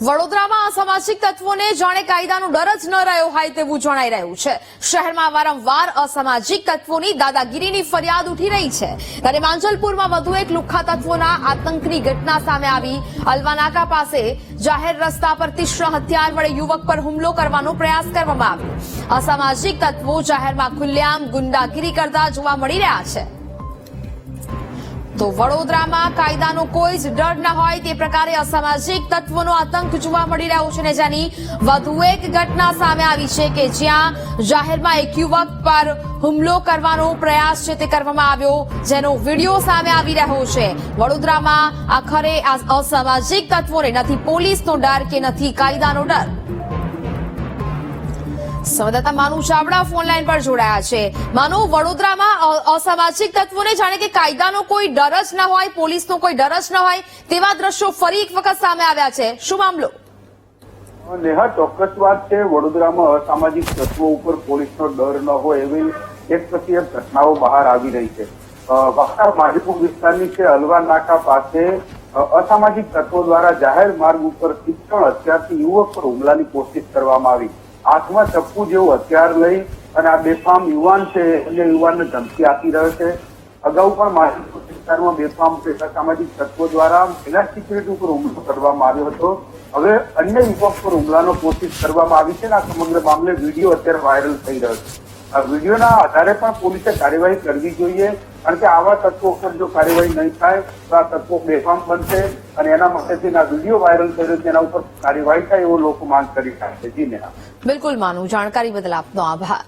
વડોદરામાં અસામાજિક તત્વોને જાણે કાયદાનો ડર જ ન રહ્યો હોય તેવું જણાઈ રહ્યું છે. શહેરમાં વારંવાર અસામાજિક તત્વોની દાદાગીરીની ફરિયાદ ઉઠી રહી છે. ત્યારે માંજલપુરમાં વધુ એક લુખ્ખા તત્વોના આતંકની ઘટના સામે આવી. અલવાનાકા પાસે જાહેર રસ્તા પર તીક્ષ્ણ હથિયાર વડે યુવક પર હુમલો કરવાનો પ્રયાસ કરવામાં આવ્યો. અસામાજિક તત્વો જાહેરમાં ખુલ્લેઆમ ગુંડાગીરી કરતા જોવા મળી રહ્યા છે. તો વડોદરામાં કાયદાનો કોઈ જ ડર ન હોય તે પ્રકારે અસામાજિક તત્વોનો આતંક જોવા મળી રહ્યો છે ને જેની વધુ એક ઘટના સામે આવી છે કે જ્યાં જાહેરમાં એક યુવક પર હુમલો કરવાનો પ્રયાસ છે તે કરવામાં આવ્યો, જેનો વીડિયો સામે આવી રહ્યો છે. વડોદરામાં આખરે અસામાજિક તત્વોને, નથી પોલીસનો ડર કે નથી કાયદાનો ડર. સંવાદદાતા માનુ ચાવડા ફોનલાઈન પર જોડાયા છે. માનુ વડોદરામાં અસામાજિક તત્વોને જાણે કે કાયદાનો કોઈ ડર જ ન હોય, પોલીસનો કોઈ ડર જ ન હોય, તેવા દ્રશ્યો ફરી એક વખત સામે આવ્યા છે. શું મામલો? નેહા, ચોક્કસ વાત છે. વડોદરામાં અસામાજિક તત્વો ઉપર પોલીસનો ડર ન હોય એવી એક પછી એક ઘટનાઓ બહાર આવી રહી છે. વખતા માધીપુર વિસ્તારની છે અલવા નાકા પાસે અસામાજિક તત્વો દ્વારા જાહેર માર્ગ ઉપર શિક્ષણ અત્યારથી યુવક પર હુમલાની કોશિશ કરવામાં આવી. હાથમાં ચપ્પુ જેવું હથિયાર લઈ અને આ બેફામ યુવાન છે, અન્ય યુવાનને ધમકી આપી રહ્યો છે. અગાઉ પણ માધીપુર વિસ્તારમાં બેફામ સામાજિક તત્વો દ્વારા મહિલા સિક્યુરિટી ઉપર હુમલો કરવામાં આવ્યો હતો. હવે અન્ય યુવક પર હુમલાનો કોશિશ કરવામાં આવી છે અને આ સમગ્ર મામલે વીડિયો અત્યારે વાયરલ થઈ રહ્યો છે. આ વિડીયોના આધારે પણ પોલીસે કાર્યવાહી કરવી જોઈએ. કારણ કે આવા તત્વો પર જો કાર્યવાહી નહીં થાય, તો આ તત્વો બેફામ બનશે. અને એના માટેથી આ વીડિયો વાયરલ થયો એના ઉપર કાર્યવાહી થાય એવો લોકો માંગ કરી રહ્યા છે. જી મેડમ. બિલકુલ માનું જાણકારી બદલ આપનો આભાર.